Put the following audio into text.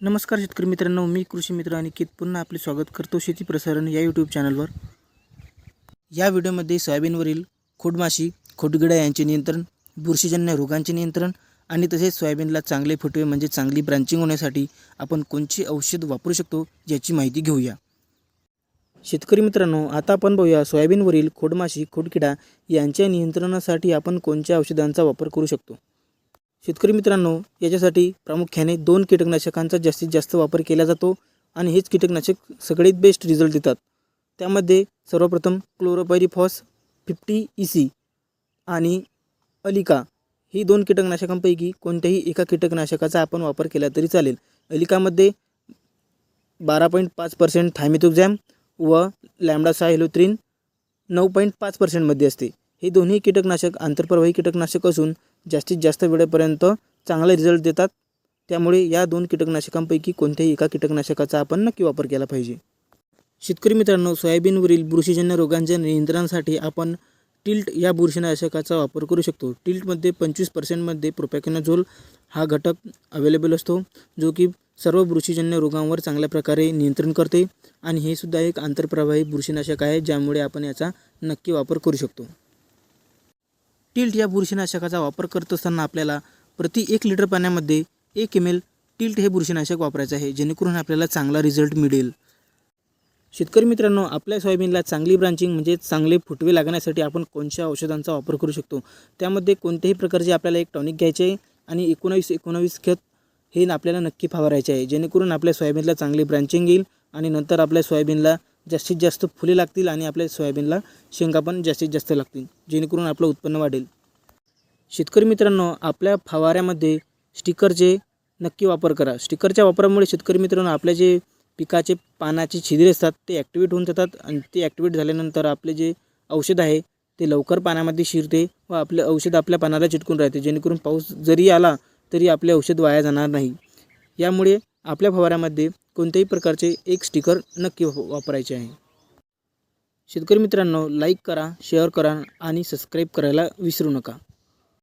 नमस्कार शेतकरी मित्रांनो मी कृषी मित्र अनिकेत. पुन्हा आपले स्वागत करतो शेती प्रसारण या यूट्यूब चॅनलवर या व्हिडिओमध्ये सोयाबीनवरील खोडमाशी खोडगिडा यांचे नियंत्रण बुरशीजन्य रोगांचे नियंत्रण आणि तसेच सोयाबीनला चांगले फुटवे म्हणजे चांगली ब्रांचिंग होण्यासाठी आपण कोणचे औषध वापरू शकतो याची माहिती घेऊया. शेतकरी मित्रांनो आता आपण बघूया सोयाबीनवरील खोडमाशी खोडकिडा यांच्या नियंत्रणासाठी आपण कोणत्या औषधांचा वापर करू शकतो? शेतकरी मित्रांनो याच्यासाठी प्रामुख्याने दोन कीटकनाशकांचा जास्तीत जास्त वापर केला जातो आणि हेच कीटकनाशक सगळ्यात बेस्ट रिझल्ट देतात. त्यामध्ये सर्वप्रथम क्लोरोपायरीफॉस फिफ्टी ई सी आणि अलिका. ही दोन कीटकनाशकांपैकी कोणत्याही एका कीटकनाशकाचा आपण वापर केला तरी चालेल. अलिकामध्ये बारा पॉईंट पाच पर्सेंट थायमिथोक्झॅम व लॅमडा सायलोत्रीन नऊ पॉईंट पाच पर्सेंटमध्ये असते. हे दोन्ही कीटकनाशक आंतरप्रवाही कीटकनाशक असून जास्तीत जास्त वेळेपर्यंत चांगले रिझल्ट देतात. त्यामुळे या दोन कीटकनाशकांपैकी कोणत्याही एका कीटकनाशकाचा आपण नक्की वापर केला पाहिजे. शेतकरी मित्रांनो सोयाबीनवरील बुरशीजन्य रोगांच्या नियंत्रणासाठी आपण टिल्ट या बुरशीनाशकाचा वापर करू शकतो. टिल्टमध्ये पंचवीस पर्सेंटमध्ये प्रोपॅकेनोझोल हा घटक अवेलेबल असतो जो की सर्व बुरशीजन्य रोगांवर चांगल्या प्रकारे नियंत्रण करते. आणि हे सुद्धा एक आंतरप्रवाही बुरशीनाशक आहे ज्यामुळे आपण याचा नक्की वापर करू शकतो. टिल्ट या बुरशीनाशकाचा वापर करत असताना आपल्याला प्रति एक लिटर पाण्यामध्ये एक एम एल टिल्ट हे बुरशीनाशक वापरायचं आहे जेणेकरून आपल्याला चांगला रिझल्ट मिळेल. शेतकरी मित्रांनो आपल्या सोयाबीनला चांगली ब्रांचिंग म्हणजे चांगले फुटवे लागण्यासाठी आपण कोणत्या औषधांचा वापर करू शकतो? त्यामध्ये कोणत्याही प्रकारचे आपल्याला एक टॉनिक घ्यायचे आहे आणि एकोणावीस एकोणावीस खत हे आपल्याला नक्की फवारायचे आहे जेणेकरून आपल्या सोयाबीनला चांगली ब्रांचिंग येईल आणि नंतर आपल्या सोयाबीनला जास्तीत जास्त फुले लागतील आणि आपल्या सोयाबीनला शेंगा पण जास्तीत जास्त लागतील जेणेकरून आपलं उत्पन्न वाढेल. शेतकरी मित्रांनो आपल्या फवाऱ्यामध्ये स्टिकरचे नक्की वापर करा. स्टिकरच्या वापरामुळे शेतकरी मित्रांनो आपल्या जे पिकाचे पानाचे छिद्रे असतात ते ॲक्टिवेट होऊन जातात आणि ते ॲक्टिवेट झाल्यानंतर आपले जे औषध आहे ते लवकर पाण्यामध्ये शिरते व आपले औषध आपल्या पानाला चिटकून राहते. जेणेकरून पाऊस जरी आला तरी आपले औषध वाया जाणार नाही. यामुळे आपल्या फवाऱ्यामध्ये कोणत्याही प्रकारचे एक स्टिकर नक्की वापरायचे आहे. शेतकरी मित्रांनो लाईक करा शेअर करा आणि सबस्क्राईब करायला विसरू नका.